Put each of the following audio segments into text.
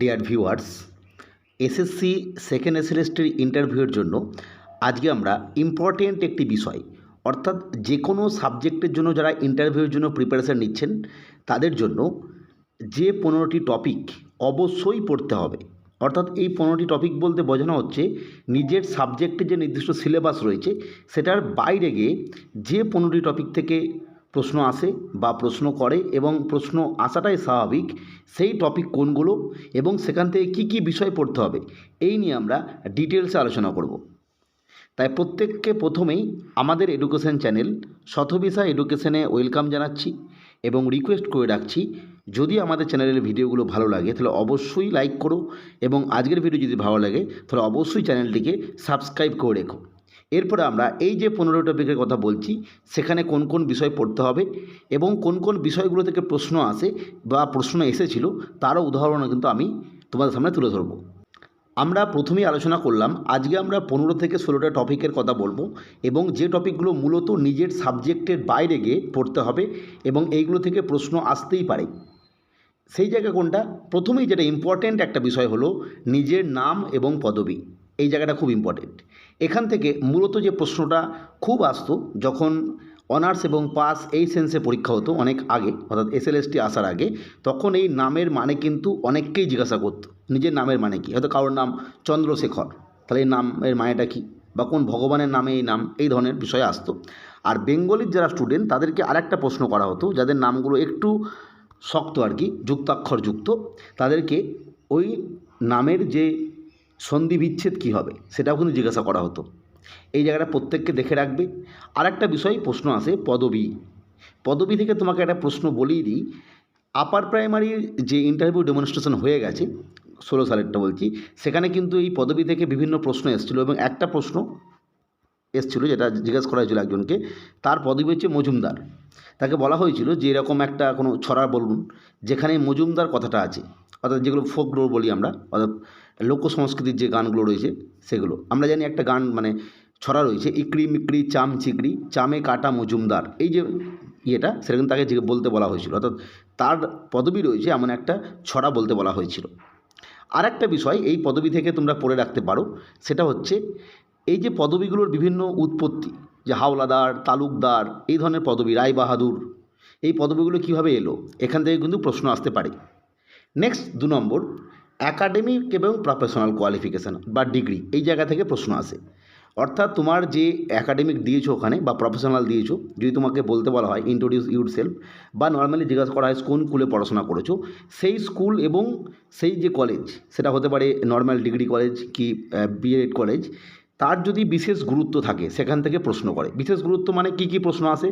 Deer viewers SSC second এসএলএসটির ইন্টারভিউয়ের জন্য আজকে আমরা ইম্পর্টেন্ট একটি বিষয়, অর্থাৎ যে কোনো সাবজেক্টের জন্য যারা ইন্টারভিউয়ের জন্য প্রিপারেশান নিচ্ছেন, তাদের জন্য যে পনেরোটি টপিক অবশ্যই পড়তে হবে। অর্থাৎ এই পনেরোটি টপিক বলতে বোঝানো হচ্ছে, নিজের সাবজেক্টের যে নির্দিষ্ট সিলেবাস রয়েছে, সেটার বাইরে গিয়ে যে পনেরোটি টপিক থেকে প্রশ্ন আসে বা প্রশ্ন করে এবং প্রশ্ন আসাটাই স্বাভাবিক, সেই টপিক কোনগুলো এবং সেখান থেকে কী কী বিষয় পড়তে হবে, এই নিয়ে আমরা ডিটেলসে আলোচনা করব। তাই প্রত্যেককে প্রথমেই আমাদের এডুকেশন চ্যানেল শতভিসা এডুকেশনে ওয়েলকাম জানাচ্ছি এবং রিকোয়েস্ট করে রাখছি, যদি আমাদের চ্যানেলের ভিডিওগুলো ভালো লাগে, তাহলে অবশ্যই লাইক করো এবং আজকের ভিডিও যদি ভালো লাগে, তাহলে অবশ্যই চ্যানেলটিকে সাবস্ক্রাইব করে রেখো। এরপরে আমরা এই যে পনেরো টপিকের কথা বলছি, সেখানে কোন কোন বিষয় পড়তে হবে এবং কোন কোন বিষয়গুলো থেকে প্রশ্ন আসে বা প্রশ্ন এসেছিল, তারও উদাহরণ কিন্তু আমি তোমাদের সামনে তুলে ধরবো। আমরা প্রথমেই আলোচনা করলাম, আজকে আমরা পনেরো থেকে ষোলোটা টপিকের কথা বলব এবং যে টপিকগুলো মূলত নিজের সাবজেক্টের বাইরে গিয়ে পড়তে হবে এবং এইগুলো থেকে প্রশ্ন আসতেই পারে। সেই জায়গা কোনটা? প্রথমেই যেটা ইম্পর্ট্যান্ট একটা বিষয় হলো নিজের নাম এবং পদবি। এই জায়গাটা খুব ইম্পর্টেন্ট এখান থেকে মূলত যে প্রশ্নটা খুব আসতো, যখন অনার্স এবং পাস এই সেন্সে পরীক্ষা হতো অনেক আগে, অর্থাৎ এসএলএসটি আসার আগে, তখন এই নামের মানে কিন্তু অনেককেই জিজ্ঞাসা করতো, নিজের নামের মানে কি? হয়তো কারোর নাম চন্দ্রশেখর, তাহলে এই নামের মানেটা কি? বা কোন ভগবানের নামে এই নাম, এই ধরনের বিষয় আসতো। আর বেঙ্গলির যারা স্টুডেন্ট তাদেরকে আরেকটা প্রশ্ন করা হতো, যাদের নামগুলো একটু শক্ত আর কি যুক্তাক্ষর যুক্ত তাদেরকে ওই নামের যে সন্ধি বিচ্ছেদ কী হবে? সেটাও কিন্তু জিজ্ঞাসা করা হতো। এই জায়গাটা প্রত্যেককে দেখে রাখবে। আর একটা বিষয়, প্রশ্ন আসে পদবি। পদবি থেকে তোমাকে একটা প্রশ্ন বলেই দিই। আপার প্রাইমারির যে ইন্টারভিউ ডেমনস্ট্রেশন হয়ে গেছে, ষোলো সালেরটা বলছি, সেখানে কিন্তু এই পদবি থেকে বিভিন্ন প্রশ্ন এসেছিল এবং একটা প্রশ্ন এসেছিল যেটা জিজ্ঞেস করা হয়েছিল একজনকে। তার পদবি হচ্ছে মজুমদার। তাকে বলা হয়েছিল যে এরকম একটা কোনো ছড়া বলুন, যেখানে মজুমদার কথাটা আছে, অর্থাৎ যেগুলো ফোকলো বলি আমরা, অর্থাৎ লোক সংস্কৃতির যে গানগুলো রয়েছে সেগুলো। আমরা জানি একটা গান মানে ছড়া রয়েছে, ইকড়ি মিকড়ি চাম চিকড়ি চামে কাটা মজুমদার। এই যে ইয়েটা, সেটা কিন্তু তাকে বলতে বলা হয়েছিল। অর্থাৎ তার পদবি রয়েছে এমন একটা ছড়া বলতে বলা হয়েছিল। আর একটা বিষয়, এই পদবি থেকে তোমরা পড়ে রাখতে পারো, সেটা হচ্ছে এই যে পদবিগুলোর বিভিন্ন উৎপত্তি, যে হাওলাদার, তালুকদার, এই ধরনের পদবি, রায় বাহাদুর, এই পদবিগুলো কীভাবে এলো? এখান থেকে কিন্তু প্রশ্ন আসতে পারে। নেক্সট দু নম্বর অ্যাকাডেমিক এবং প্রফেশনাল কোয়ালিফিকেশান বা ডিগ্রি এই জায়গা থেকে প্রশ্ন আসে। অর্থাৎ তোমার যে অ্যাকাডেমিক দিয়েছ ওখানে বা প্রফেশনাল দিয়েছ, যদি তোমাকে বলতে বলা হয় ইন্ট্রোডিউস ইউর সেলফ বা নর্মালি জিজ্ঞাসা করা হয় কোন স্কুলে পড়াশোনা করেছ, সেই স্কুল এবং সেই যে কলেজ সেটা হতে পারে নর্মাল ডিগ্রি কলেজ কি বিএড কলেজ তার যদি বিশেষ গুরুত্ব থাকে, সেখান থেকে প্রশ্ন করে। বিশেষ গুরুত্ব মানে কি কি প্রশ্ন আসে?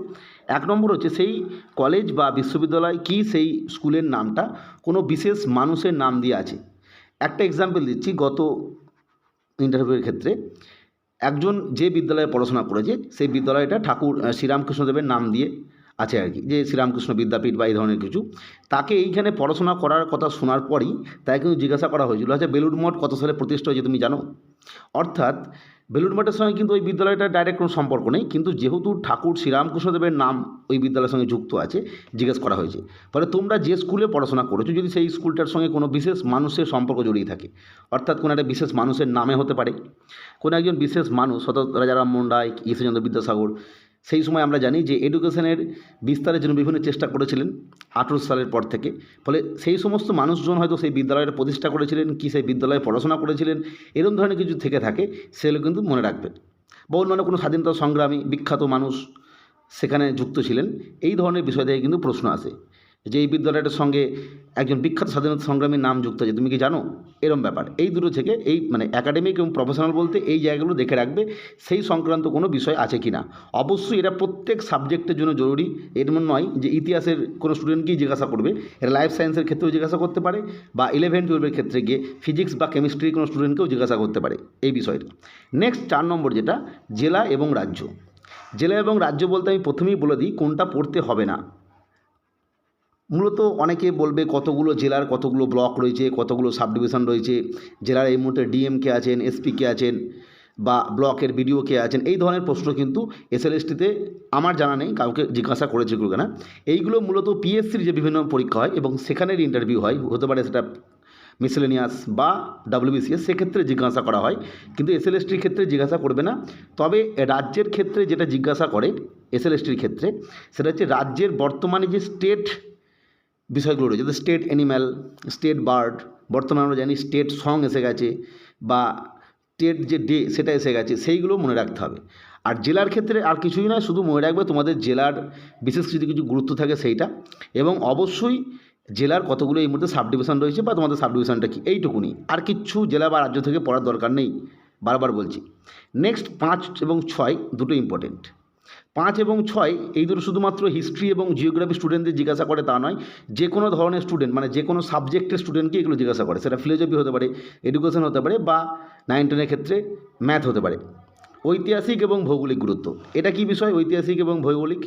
এক নম্বর হচ্ছে সেই কলেজ বা বিশ্ববিদ্যালয় কি সেই স্কুলের নামটা, কোনো বিশেষ মানুষের নাম দিয়ে আছে। একটা এক্সাম্পল দিচ্ছি, গত ইন্টারভিউয়ের ক্ষেত্রে। একজন যে বিদ্যালয়ে পড়াশোনা করেছে, সেই বিদ্যালয়টা ঠাকুর শ্রীরামকৃষ্ণদেবের নাম দিয়ে আছে আর কি, যে শ্রীরামকৃষ্ণ বিদ্যাপীঠ বা এই ধরনের কিছু। তাকে এইখানে পড়াশোনা করার কথা শোনার পরই তাই কিন্তু জিজ্ঞাসা করা হয়েছিল আচ্ছা বেলুড় মঠ কত সালে প্রতিষ্ঠা হয়েছে তুমি জানো? অর্থাৎ বেলুড় মঠের সঙ্গে কিন্তু ওই বিদ্যালয়টা ডাইরেক্ট কোনো সম্পর্ক নেই। কিন্তু যেহেতু ঠাকুর শ্রীরামকৃষ্ণদেবের নাম ওই বিদ্যালয়ের সঙ্গে যুক্ত আছে, জিজ্ঞেস করা হয়েছে। ফলে তোমরা যে স্কুলে পড়াশোনা করেছ, যদি সেই স্কুলটার সঙ্গে কোনো বিশেষ মানুষের সম্পর্ক জড়িয়ে থাকে, অর্থাৎ কোনো একটা বিশেষ মানুষের নামে হতে পারে। কোনো একজন বিশেষ মানুষ, অর্থাৎ রাজারাম মুন্ডা ঈশ্বরচন্দ্র বিদ্যাসাগর সেই সময় আমরা জানি যে এডুকেশনের বিস্তারের জন্য বিভিন্ন চেষ্টা করেছিলেন আঠেরো সালের পর থেকে। ফলে সেই সমস্ত মানুষজন হয়তো সেই বিদ্যালয়ের প্রতিষ্ঠা করেছিলেন, কি সেই বিদ্যালয়ে পড়াশোনা করেছিলেন এরকম ধরনের কিছু থেকে থাকে, সেগুলো কিন্তু মনে রাখবেন। বা অন্যান্য কোনো স্বাধীনতা সংগ্রামী বিখ্যাত মানুষ সেখানে যুক্ত ছিলেন, এই ধরনের বিষয় থেকে কিন্তু প্রশ্ন আসে। যে এই বিদ্যালয়টার সঙ্গে একজন বিখ্যাত স্বাধীনতা সংগ্রামীর নাম যুক্ত আছে, তুমি কি জানো? এরম ব্যাপার। এই দুটো থেকে এই মানে একাডেমিক এবং প্রফেশনাল বলতে এই জায়গাগুলো দেখে রাখবে সেই সংক্রান্ত কোনো বিষয় আছে কি না অবশ্যই এটা প্রত্যেক সাবজেক্টের জন্য জরুরি। এর নয় যে ইতিহাসের কোনো স্টুডেন্টকেই জিজ্ঞাসা করবে। এটা লাইফ সায়েন্সের ক্ষেত্রেও জিজ্ঞাসা করতে পারে বা ইলেভেন টুয়েলভের ক্ষেত্রে গিয়ে ফিজিক্স বা কেমিস্ট্রির কোনো স্টুডেন্টকেও জিজ্ঞাসা করতে পারে এই বিষয়টা। নেক্সট চার নম্বর যেটা, জেলা এবং রাজ্য। জেলা এবং রাজ্য বলতে আমি প্রথমেই বলে দিই কোনটা পড়তে হবে না। মূলত অনেকে বলবে কতগুলো জেলার কতগুলো ব্লক রয়েছে, কতগুলো সাব ডিভিশন রয়েছে, জেলার এই মুহূর্তে ডিএম কে আছেন, এসপি কে আছেন বা ব্লকের বিডিও কে আছেন, এই ধরনের প্রশ্ন কিন্তু এসএলএসটিতে আমার জানা নেই, কাউকে জিজ্ঞাসা করেছে কেউ না। এইগুলো মূলত পিএসসির যে বিভিন্ন পরীক্ষা হয় এবং সেখানের ইন্টারভিউ হয়, হতে পারে সেটা মিসেলেনিয়াস বা ডাব্লিউবিসিএস সেক্ষেত্রে জিজ্ঞাসা করা হয়। কিন্তু এসএলএসটির ক্ষেত্রে জিজ্ঞাসা করবে না। তবে রাজ্যের ক্ষেত্রে যেটা জিজ্ঞাসা করে এসএলএসটির ক্ষেত্রে, সেটা হচ্ছে রাজ্যের বর্তমানে যে স্টেট বিষয়গুলো রয়েছে। যেমন স্টেট অ্যানিম্যাল স্টেট বার্ড বর্তমানে আমরা জানি স্টেট সং এসে গেছে বা স্টেট যে ডে সেটা এসে গেছে, সেইগুলো মনে রাখতে হবে। আর জেলার ক্ষেত্রে আর কিছুই নয়, শুধু মনে রাখবে তোমাদের জেলার বিশেষ কিছু কিছু গুরুত্ব থাকে সেইটা। এবং অবশ্যই জেলার কতগুলো এই মুহূর্তে সাব ডিভিশন রয়েছে বা তোমাদের সাব ডিভিশনটা কি, এইটুকুনি। আর কিচ্ছু জেলা বা রাজ্য থেকে পড়ার দরকার নেই, বারবার বলছি। নেক্সট পাঁচ এবং ছয় দুটো ইম্পর্টেন্ট পাঁচ এবং ছয়, এই দুটো শুধুমাত্র হিস্ট্রি এবং জিওগ্রাফি স্টুডেন্টদের জিজ্ঞাসা করে তা নয়, যে কোনো ধরনের স্টুডেন্ট মানে যে কোনো সাবজেক্টের স্টুডেন্টকে এগুলো জিজ্ঞাসা করে। সেটা ফিলোজফি হতে পারে এডুকেশন হতে পারে বা নাইন টেনের ক্ষেত্রে ম্যাথ হতে পারে। ঐতিহাসিক এবং ভৌগোলিক গুরুত্ব। এটা কি বিষয়? ঐতিহাসিক এবং ভৌগোলিক?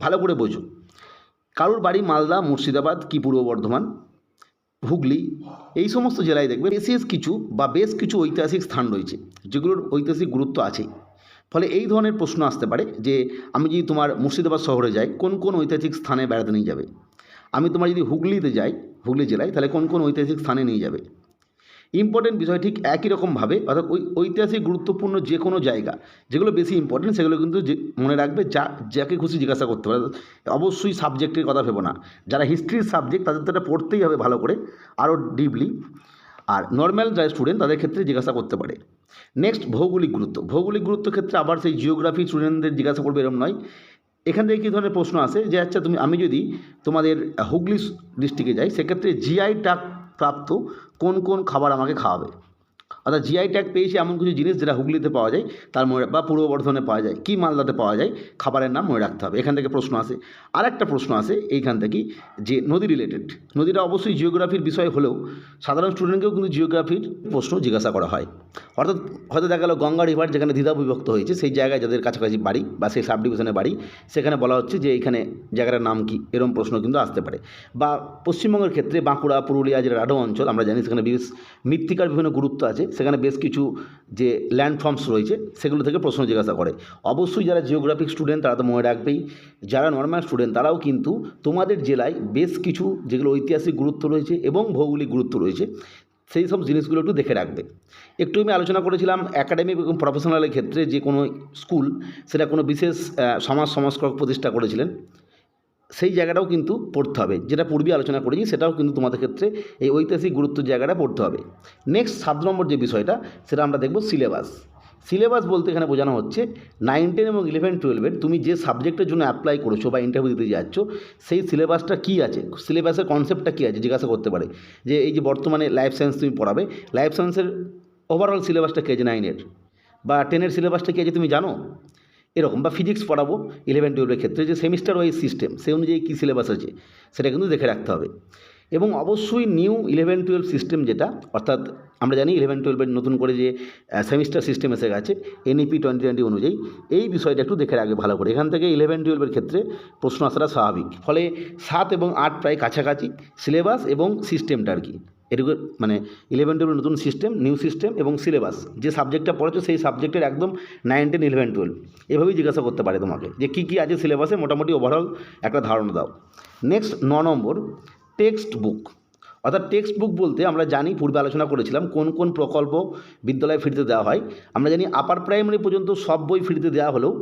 ভালো করে বোঝো। কারুর বাড়ি মালদা, মুর্শিদাবাদ, কি পূর্ব বর্ধমান? হুগলি? এই সমস্ত জেলায় দেখবে, বিশেষ কিছু বা বেশ কিছু ঐতিহাসিক স্থান রয়েছে, যেগুলোর ঐতিহাসিক গুরুত্ব আছেই। ফলে এই ধরনের প্রশ্ন আসতে পারে যে আমি যদি তোমার মুর্শিদাবাদ শহরে যাই, কোন কোন ঐতিহাসিক স্থানে বেড়াতে নিয়ে যাবে? আমি তোমার যদি হুগলিতে যাই, হুগলি জেলায়, তাহলে কোন কোন ঐতিহাসিক স্থানে নিয়ে যাবে? ইম্পর্টেন্ট বিষয় ঠিক একই রকমভাবে অর্থাৎ ওই ঐতিহাসিক গুরুত্বপূর্ণ যে কোনো জায়গা, যেগুলো বেশি ইম্পর্টেন্ট সেগুলো কিন্তু মনে রাখবে যা, যাকে খুশি জিজ্ঞাসা করতে পারে। অবশ্যই সাবজেক্টের কথা ভেবো না। যারা হিস্ট্রির সাবজেক্ট তাদের তো এটা পড়তেই হবে ভালো করে, আরও ডিপলি আর নর্মাল যারা স্টুডেন্ট তাদের ক্ষেত্রে জিজ্ঞাসা করতে পারে। নেক্সট ভৌগোলিক গুরুত্ব। ভৌগোলিক গুরুত্ব ক্ষেত্রে আবার সেই জিওগ্রাফি স্টুডেন্টদের জিজ্ঞাসা করবে এরকম নয়। এখান থেকে কী ধরনের প্রশ্ন আসে? যে আচ্ছা তুমি, আমি যদি তোমাদের হুগলি ডিস্ট্রিক্টে যাই, সেক্ষেত্রে জিআই ট্যাগ প্রাপ্ত কোন কোন খাবার আমাকে খাওয়াবে? অর্থাৎ জিআই ট্যাগ পেয়েছি এমন কিছু জিনিস যেটা হুগলিতে পাওয়া যায়, তার মনে, বা পূর্ব বর্ধমানে পাওয়া যায়, কি মালদাতে পাওয়া যায়, খাবারের নাম মনে রাখতে হবে। এখান থেকে প্রশ্ন আসে। আর একটা প্রশ্ন আসে এইখান থেকেই যে নদী রিলেটেড নদীটা অবশ্যই জিওগ্রাফির বিষয় হলেও সাধারণ স্টুডেন্টকেও কিন্তু জিওগ্রাফির প্রশ্ন জিজ্ঞাসা করা হয়। অর্থাৎ হয়তো দেখা গেল গঙ্গা রিভার যেখানে দ্বিধা বিভক্ত হয়েছে, সেই জায়গায় যাদের কাছাকাছি বাড়ি বা সেই সাব ডিভিশনে বাড়ি, সেখানে বলা হচ্ছে যে এইখানে জায়গাটার নাম কি এরকম প্রশ্ন কিন্তু আসতে পারে। বা পশ্চিমবঙ্গের ক্ষেত্রে বাঁকুড়া, পুরুলিয়া, যে রাডো অঞ্চল, আমরা জানি সেখানে বেশ মৃত্তিকার বিভিন্ন গুরুত্ব আছে সেখানে বেশ কিছু যে ল্যান্ডফর্মস রয়েছে, সেগুলো থেকে প্রশ্ন জিজ্ঞাসা করে। অবশ্যই যারা জিওগ্রাফিক স্টুডেন্ট তারা তো মনে রাখবেই, যারা নর্মাল স্টুডেন্ট তারাও কিন্তু তোমাদের জেলায় বেশ কিছু যেগুলো ঐতিহাসিক গুরুত্ব রয়েছে এবং ভৌগোলিক গুরুত্ব রয়েছে, সেই সব জিনিসগুলো একটু দেখে রাখবে। একটু আমি আলোচনা করেছিলাম একাডেমিক এবং প্রফেশনালের ক্ষেত্রে যে কোনো স্কুল সেটা কোনো বিশেষ সমাজ সংস্কারক প্রতিষ্ঠা করেছিলেন। সেই জায়গাটাও কিন্তু পড়তে হবে। যেটা পূর্বে আলোচনা করেছি সেটাও কিন্তু তোমাদের ক্ষেত্রে এই ঐতিহাসিক গুরুত্বের জায়গাটা পড়তে হবে। নেক্সট সাত নম্বর যে বিষয়টা, সেটা আমরা দেখব সিলেবাস সিলেবাস বলতে এখানে বোঝানো হচ্ছে নাইন টেন এবং ইলেভেন টুয়েলভের তুমি যে সাবজেক্টের জন্য অ্যাপ্লাই করেছ বা ইন্টারভিউ দিতে যাচ্ছ, সেই সিলেবাসটা কী আছে? সিলেবাসের কনসেপ্টটা কী আছে? জিজ্ঞাসা করতে পারে। যে এই যে বর্তমানে লাইফ সায়েন্স তুমি পড়াবে লাইফ সায়েন্সের ওভারঅল সিলেবাসটা কী আছে নাইনের বা টেনের সিলেবাসটা কী আছে তুমি জানো? এরকম বা ফিজিক্স পড়াবো ইলেভেন টুয়েলভের ক্ষেত্রে যে সেমিস্টার ওয়াইজ সিস্টেম সে অনুযায়ী কী সিলেবাস আছে, সেটা কিন্তু দেখে রাখতে হবে। এবং অবশ্যই নিউ ইলেভেন টুয়েলভ সিস্টেম যেটা, অর্থাৎ আমরা জানি ইলেভেন টুয়েলভের নতুন করে যে সেমিস্টার সিস্টেম এসে গেছে এনইপি টোয়েন্টি টোয়েন্টি অনুযায়ী, এই বিষয়টা একটু দেখে রাখবে ভালো করে। এখান থেকে ইলেভেন টুয়েলভের ক্ষেত্রে প্রশ্ন আসাটা স্বাভাবিক। ফলে সাত এবং আট প্রায় কাছাকাছি সিলেবাস এবং সিস্টেমটা আর কি। এটুকু মানে ইলেভেন টুয়েলভ নতুন সিস্টেম নিউ সিস্টেম এবং সিলেবাস যে সাবজেক্টটা পড়েছো, সেই সাবজেক্টের একদম নাইন টেন ইলেভেন টুয়েলভ এভাবেই জিজ্ঞাসা করতে পারে তোমাকে যে কী কী আছে সিলেবাসে মোটামুটি ওভারঅল একটা ধারণা দাও। নেক্সট ন নম্বর টেক্সট বুক অর্থাৎ টেক্সট বুক বলতে আমরা জানি, পূর্বে আলোচনা করেছিলাম, কোন কোন প্রকল্প বিদ্যালয়ে ফ্রিতে দেওয়া হয়। আমরা জানি আপার প্রাইমারি পর্যন্ত সব বই ফ্রিতে দেওয়া হলেও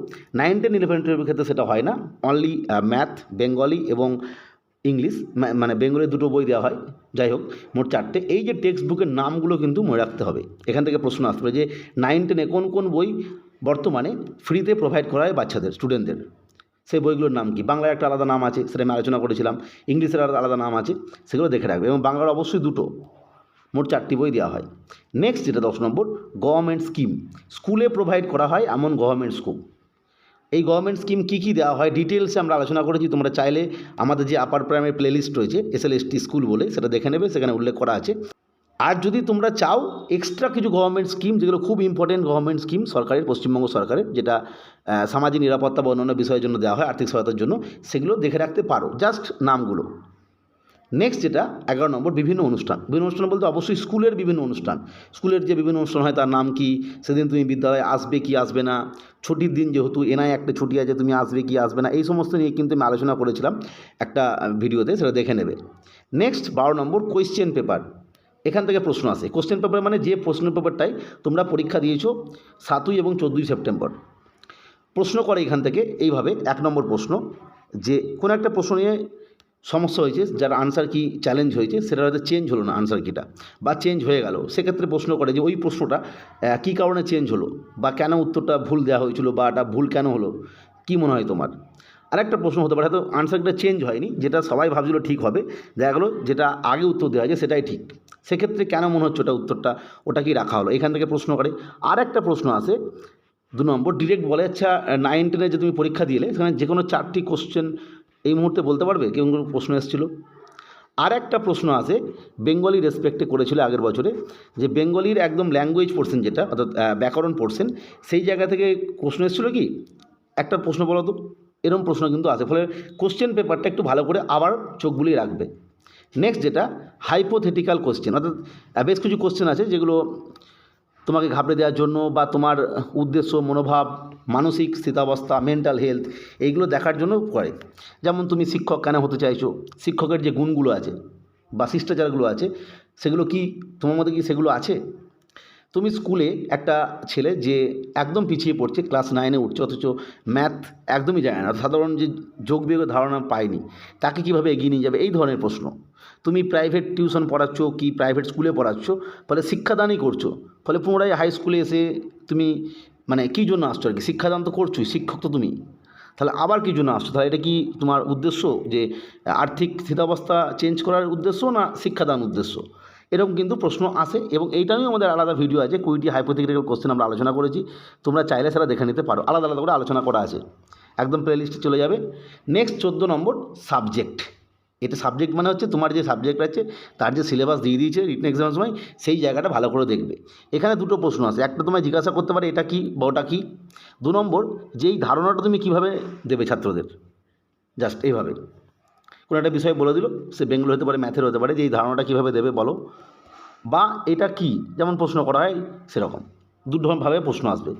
নাইন টেন ইলেভেন টুয়েলভের ক্ষেত্রে সেটা হয় না। অনলি ম্যাথ বেঙ্গলি এবং ইংলিশ মানে বেঙ্গলের দুটো বই দেওয়া হয়। যাই হোক, মোট চারটে। এই যে টেক্সট বুকের নামগুলো কিন্তু মনে রাখতে হবে। এখান থেকে প্রশ্ন আসতে পারে যে নাইন টেনে কোন কোন বই বর্তমানে ফ্রিতে প্রোভাইড করা হয় বাচ্চাদের স্টুডেন্টদের সেই বইগুলোর নাম কি? বাংলার একটা আলাদা নাম আছে, সেটা আমি আলোচনা করেছিলাম। ইংলিশের আলাদা আলাদা নাম আছে, সেগুলো দেখে রাখবে। এবং বাংলার অবশ্যই দুটো। মোট চারটি বই দেওয়া হয়। নেক্সট যেটা দশ নম্বর গভর্নমেন্ট স্কিম স্কুলে প্রোভাইড করা হয় এমন গভর্নমেন্ট স্কুল এই গভর্নমেন্ট স্কিম কী কী দেওয়া হয়? ডিটেলসে আমরা আলোচনা করেছি। তোমরা চাইলে আমাদের যে আপার প্রাইমারি প্লেলিস্ট রয়েছে এস এল এসটি স্কুল বলে, সেটা দেখে নেবে, সেখানে উল্লেখ করা আছে। আর যদি তোমরা চাও এক্সট্রা কিছু গভর্নমেন্ট স্কিম যেগুলো খুব ইম্পর্টেন্ট গভর্নমেন্ট স্কিম সরকারের, পশ্চিমবঙ্গ সরকারের, যেটা সামাজিক নিরাপত্তা বা অন্যান্য বিষয়ের জন্য দেওয়া হয়, আর্থিক সহায়তার জন্য, সেগুলো দেখে রাখতে পারো। জাস্ট নামগুলো। নেক্সট যেটা, এগারো নম্বর বিভিন্ন অনুষ্ঠান। বিভিন্ন অনুষ্ঠান বলতে অবশ্যই স্কুলের বিভিন্ন অনুষ্ঠান। স্কুলের যে বিভিন্ন অনুষ্ঠান হয় তার নাম কি? সেদিন তুমি বিদ্যালয়ে আসবে কি আসবে না? ছুটির দিন যেহেতু এনআই একটা ছুটি আছে, তুমি আসবে কি আসবে না? এই সমস্ত নিয়ে কিন্তু আমি আলোচনা করেছিলাম একটা ভিডিওতে, সেটা দেখে নেবে। নেক্সট বারো নম্বর কোয়েশ্চেন পেপার এখান থেকে প্রশ্ন আসে। কোশ্চেন পেপার মানে যে প্রশ্ন পেপারটাই তোমরা পরীক্ষা দিয়েছ সাতই এবং চোদ্দোই সেপ্টেম্বর। প্রশ্ন করে এখান থেকে, এইভাবে এক নম্বর প্রশ্ন। যে কোনো একটা প্রশ্ন নিয়ে সমস্যা হয়েছে, যার আনসার কি চ্যালেঞ্জ হয়েছে সেটা হয়তো চেঞ্জ হলো না আনসার কিটা বা চেঞ্জ হয়ে গেল। সেক্ষেত্রে প্রশ্ন করে যে ওই প্রশ্নটা কী কারণে চেঞ্জ হলো, বা কেন উত্তরটা ভুল দেওয়া হয়েছিল, বা এটা ভুল কেন হলো, কী মনে হয় তোমার? আরেকটা প্রশ্ন হতে পারে, হয়তো আনসারটা চেঞ্জ হয়নি, যেটা সবাই ভাবছিল ঠিক হবে, দেখা গেলো যেটা আগে উত্তর দেওয়া হয়েছে সেটাই ঠিক। সেক্ষেত্রে কেন মনে হচ্ছে ওটা উত্তরটা, ওটা কি রাখা হলো? এখান থেকে প্রশ্ন করে। আর একটা প্রশ্ন আছে, দু নম্বর ডিরেক্ট বলে আচ্ছা নাইন টেনে যে তুমি পরীক্ষা দিলে, সেখানে যে কোনো চারটি কোশ্চেন এই মুহূর্তে বলতে পারবে? কেমন কোনো প্রশ্ন এসেছিল? আর একটা প্রশ্ন আছে, বেঙ্গলি রেসপেক্টে করেছিল আগের বছরে, যে বেঙ্গলির একদম ল্যাঙ্গুয়েজ পোর্শন যেটা, অর্থাৎ ব্যাকরণ পোর্শন সেই জায়গা থেকে প্রশ্ন এসেছিল কি? একটা প্রশ্ন বলো তো এরকম প্রশ্ন কিন্তু আছে, ফলে কোশ্চেন পেপারটা একটু ভালো করে আবার চোখ বুলিয়ে রাখবে। নেক্সট যেটা হাইপোথেটিক্যাল কোশ্চেন অর্থাৎ বেশ কিছু কোশ্চেন আছে যেগুলো তোমাকে ঘাবড়ে দেওয়ার জন্য বা তোমার উদ্দেশ্য, মনোভাব মানসিক স্থিতাবস্থা মেন্টাল হেলথ এইগুলো দেখার জন্য করে। যেমন তুমি শিক্ষক কেন হতে চাইছো? শিক্ষকের যে গুণগুলো আছে বা শিষ্টাচারগুলো আছে, সেগুলো কি তোমার মধ্যে কি সেগুলো আছে? তুমি স্কুলে একটা ছেলে যে একদম পিছিয়ে পড়ছে, ক্লাস নাইনে উঠছে, অথচ ম্যাথ একদমই জানে না, সাধারণ যে যোগ বিয়োগের ধারণা পায়নি, তাকে কীভাবে এগিয়ে নিয়ে যাবে? এই ধরনের প্রশ্ন। তুমি প্রাইভেট টিউশন পড়াচ্ছ কি প্রাইভেট স্কুলে পড়াচ্ছ? ফলে শিক্ষাদানই করছ। ফলে পুনরায় হাই স্কুলে এসে তুমি মানে কী জন্য আসছো আর কি? শিক্ষাদান তো করছোই, শিক্ষক তো তুমি। তাহলে আবার কী জন্য আসছো? তাহলে এটা কি তোমার উদ্দেশ্য যে আর্থিক স্থিতাবস্থা চেঞ্জ করার উদ্দেশ্য না শিক্ষাদান উদ্দেশ্য? এরকম কিন্তু প্রশ্ন আসে এবং এইটা নিয়েও আমাদের আলাদা ভিডিও আছে, কুড়িটি হাইপোথেটিক্যাল কোশ্চেন আমরা আলোচনা করেছি। তোমরা চাইলে সেটা দেখে নিতে পারো। আলাদা আলাদা করে আলোচনা করা আছে। একদম প্লেলিস্টে চলে যাবে। নেক্সট চোদ্দ নম্বর সাবজেক্ট এটা সাবজেক্ট মানে হচ্ছে তোমার যে সাবজেক্ট আছে, তার যে সিলেবাস দিয়ে দিয়েছে রিটেন এক্সামের সময়, সেই জায়গাটা ভালো করে দেখবে। এখানে দুটো প্রশ্ন আছে, একটা তোমায় জিজ্ঞাসা করতে পারে, এটা কি বা ওটা কী? দু নম্বর, যেই ধারণাটা তুমি কীভাবে দেবে ছাত্রদের? জাস্ট এইভাবে। কোনো একটা বিষয় বলে দিল, সে বেঙ্গল হতে পারে ম্যাথের হতে পারে যে এই ধারণাটা কীভাবে দেবে বলো। বা এটা কি, যেমন প্রশ্ন করা হয়, সেরকম। দুভাবে প্রশ্ন আসবে।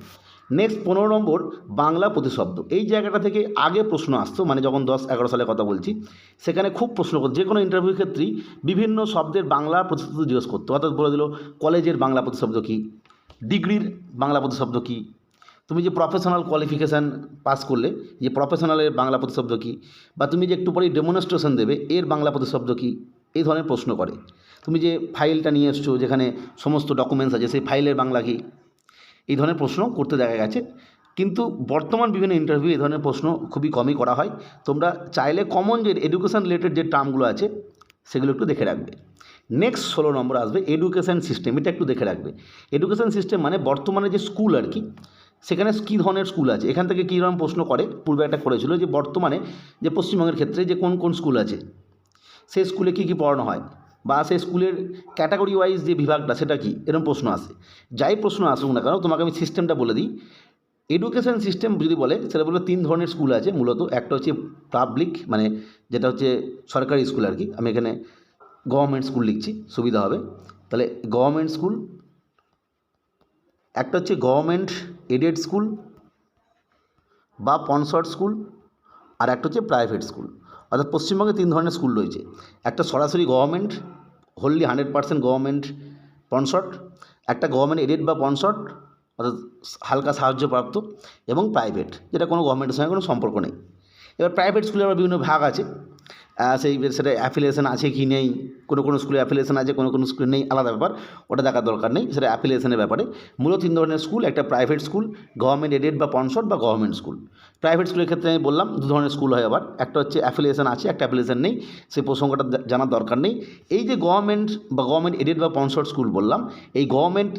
নেক্সট পনেরো নম্বর, বাংলা প্রতিশব্দ। এই জায়গাটা থেকে আগে প্রশ্ন আসতো মানে যখন দশ এগারো সালের কথা বলছি, সেখানে খুব প্রশ্ন করতো যে কোনো ইন্টারভিউ ক্ষেত্রেই বিভিন্ন শব্দের বাংলা প্রতিশব্দ জিজ্ঞেস করতো। অর্থাৎ বলে দিল, কলেজের বাংলা প্রতিশব্দ কী? ডিগ্রির বাংলা প্রতিশব্দ কী? তুমি যে প্রফেশনাল কোয়ালিফিকেশান পাস করলে, যে প্রফেশনালের বাংলা প্রতিশব্দ কী? বা তুমি যে একটু পরেই ডেমনস্ট্রেশন দেবে, এর বাংলা প্রতিশব্দ কী? এই ধরনের প্রশ্ন করে। তুমি যে ফাইলটা নিয়ে এসছো, যেখানে সমস্ত ডকুমেন্টস আছে, সেই ফাইলের বাংলা কী? এই ধরনের প্রশ্ন করতে দেখা গেছে। কিন্তু বর্তমান বিভিন্ন ইন্টারভিউ এই ধরনের প্রশ্ন খুবই কমই করা হয়। তোমরা চাইলে কমন যে এডুকেশন রিলেটেড যে টার্মগুলো আছে, সেগুলো একটু দেখে রাখবে। নেক্সট ষোলো নম্বর আসবে এডুকেশন সিস্টেম এটা একটু দেখে রাখবে। এডুকেশন সিস্টেম মানে বর্তমানে যে স্কুল আর কি, সেখানে কী ধরনের স্কুল আছে? এখান থেকে কী ধরনের প্রশ্ন করে? পূর্বে একটা করেছিল যে বর্তমানে যে পশ্চিমবঙ্গের ক্ষেত্রে যে কোন কোন স্কুল আছে, সেই স্কুলে কী কী পড়ানো হয়? বা সেই স্কুলের ক্যাটাগরি ওয়াইজ যে বিভাগটা, সেটা কি? এরকম প্রশ্ন আসে। যাই প্রশ্ন আসুক না কেন, তোমাকে আমি সিস্টেমটা বলে দিই। এডুকেশন সিস্টেম যদি বলে, সেটা বলবে তিন ধরনের স্কুল আছে মূলত। একটা হচ্ছে পাবলিক মানে যেটা হচ্ছে সরকারি স্কুল আর কি আমি এখানে গভর্নমেন্ট স্কুল লিখছি, সুবিধা হবে। তাহলে গভর্নমেন্ট স্কুল একটা হচ্ছে গভর্নমেন্ট এডেড স্কুল বা পনসর্ট স্কুল আর একটা হচ্ছে প্রাইভেট স্কুল অর্থাৎ পশ্চিমবঙ্গে তিন ধরনের স্কুল রয়েছে। একটা সরাসরি government wholly hundred percent government sponsored একটা গভর্নমেন্ট এডেড বা পনসর্ট অর্থাৎ হালকা সাহায্যপ্রাপ্ত এবং প্রাইভেট যেটা কোনো গভর্নমেন্টের সঙ্গে কোনো সম্পর্ক নেই। এবার প্রাইভেট স্কুলে আবার বিভিন্ন ভাগ আছে। সেই সেটা অ্যাফিলিয়েশন আছে কি নেই, কোনো কোনো স্কুলে অ্যাফিলিয়েশন আছে, কোনো কোনো স্কুলে নেই, আলাদা ব্যাপার। ওটা দেখার দরকার নেই, সেটা অ্যাফিলিয়েশনের ব্যাপারে। মূলত তিন ধরনের স্কুল একটা প্রাইভেট স্কুল গভর্নমেন্ট এডেড বা পনসর্ট বা গভর্নমেন্ট স্কুল প্রাইভেট স্কুলের ক্ষেত্রে আমি বললাম, দু ধরনের স্কুল হয় আবার। একটা হচ্ছে অ্যাফিলিয়েশন আছে, একটা অ্যাফিলিয়েশন নেই সেই প্রসঙ্গটা জানার দরকার নেই। এই যে গভর্নমেন্ট বা গভর্নমেন্ট এডেড বা পনসর্ট স্কুল বললাম, এই গভর্নমেন্ট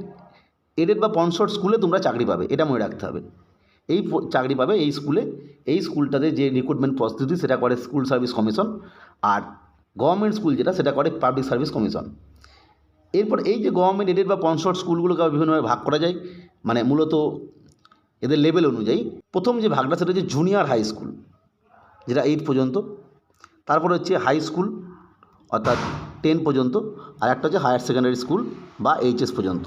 এডেড বা পনসর্ট স্কুলে তোমরা চাকরি পাবে, এটা মনে রাখতে হবে। এই চাকরি পাবে এই স্কুলে এই স্কুলটাতে যে রিক্রুটমেন্ট প্রস্তুতি, সেটা করে স্কুল সার্ভিস কমিশন আর গভর্নমেন্ট স্কুল যেটা, সেটা করে পাবলিক সার্ভিস কমিশন এরপর এই যে গভর্নমেন্ট এডেড বা পনসর্ট স্কুলগুলোকে বিভিন্নভাবে ভাগ করা যায় মানে মূলত এদের লেভেল অনুযায়ী। প্রথম যে ভাগটা, সেটা হচ্ছে জুনিয়র হাই স্কুল যেটা এইট পর্যন্ত। তারপর হচ্ছে হাই স্কুল অর্থাৎ টেন পর্যন্ত। আর একটা হচ্ছে হায়ার সেকেন্ডারি স্কুল বা এইচএস পর্যন্ত।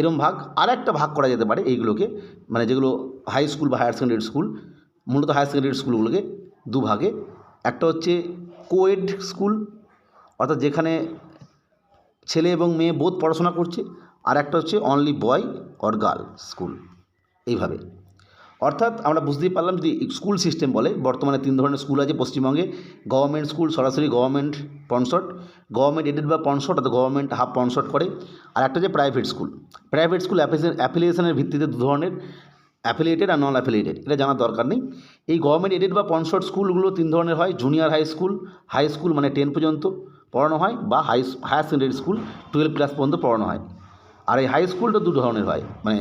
এরম ভাগ আর একটা ভাগ করা যেতে পারে এইগুলোকে। মানে যেগুলো হাই স্কুল বা হায়ার সেকেন্ডারি স্কুল মূলত হায়ার সেকেন্ডারি স্কুলগুলোকে দুভাগে। একটা হচ্ছে কোয়েড স্কুল অর্থাৎ যেখানে ছেলে এবং মেয়ে বোধ পড়াশোনা করছে, আর একটা হচ্ছে only boy or girl school এইভাবে। অর্থাৎ আমরা বুঝতেই পারলাম যদি স্কুল সিস্টেম বলে, বর্তমানে তিন ধরনের স্কুল আছে পশ্চিমবঙ্গে। গভর্নমেন্ট স্কুল সরাসরি গভর্নমেন্ট পনসট, গভর্নমেন্ট এডেড বা পনসট অর্থাৎ গভর্নমেন্ট হাফ পনসট করে, আর একটা হচ্ছে প্রাইভেট স্কুল প্রাইভেট স্কুল অ্যাফিলিয়েশনের ভিত্তিতে দু ধরনের অ্যাফিলিয়েটেড আর নন অ্যাফিলিয়েটেড এটা জানার দরকার নেই। এই গভর্নমেন্ট এডেড বা পনসট স্কুলগুলো তিন ধরনের হয় junior high school high school মানে টেন পর্যন্ত পড়ানো হয়, বা high higher secondary school twelve class পর্যন্ত পড়ানো হয়। আর এই হাই স্কুলটা দু ধরনের হয় মানে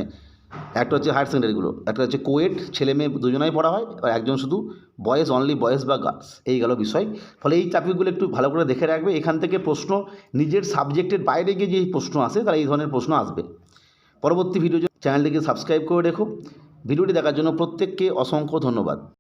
একটা হচ্ছে হায়ার সেকেন্ডারিগুলো একটা হচ্ছে কোয়েট ছেলে মেয়ে দুজনাই পড়া হয় আর একজন শুধু বয়েজ অনলি বয়েস বা গার্লস এই গেল বিষয়। ফলে এই টপিকগুলো একটু ভালো করে দেখে রাখবে, এখান থেকে প্রশ্ন, নিজের সাবজেক্টের বাইরে গিয়ে যে প্রশ্ন আসে তারা এই ধরনের প্রশ্ন আসবে। পরবর্তী ভিডিও চ্যানেলটিকে সাবস্ক্রাইব করে রেখো। ভিডিওটি দেখার জন্য প্রত্যেককে অসংখ্য ধন্যবাদ।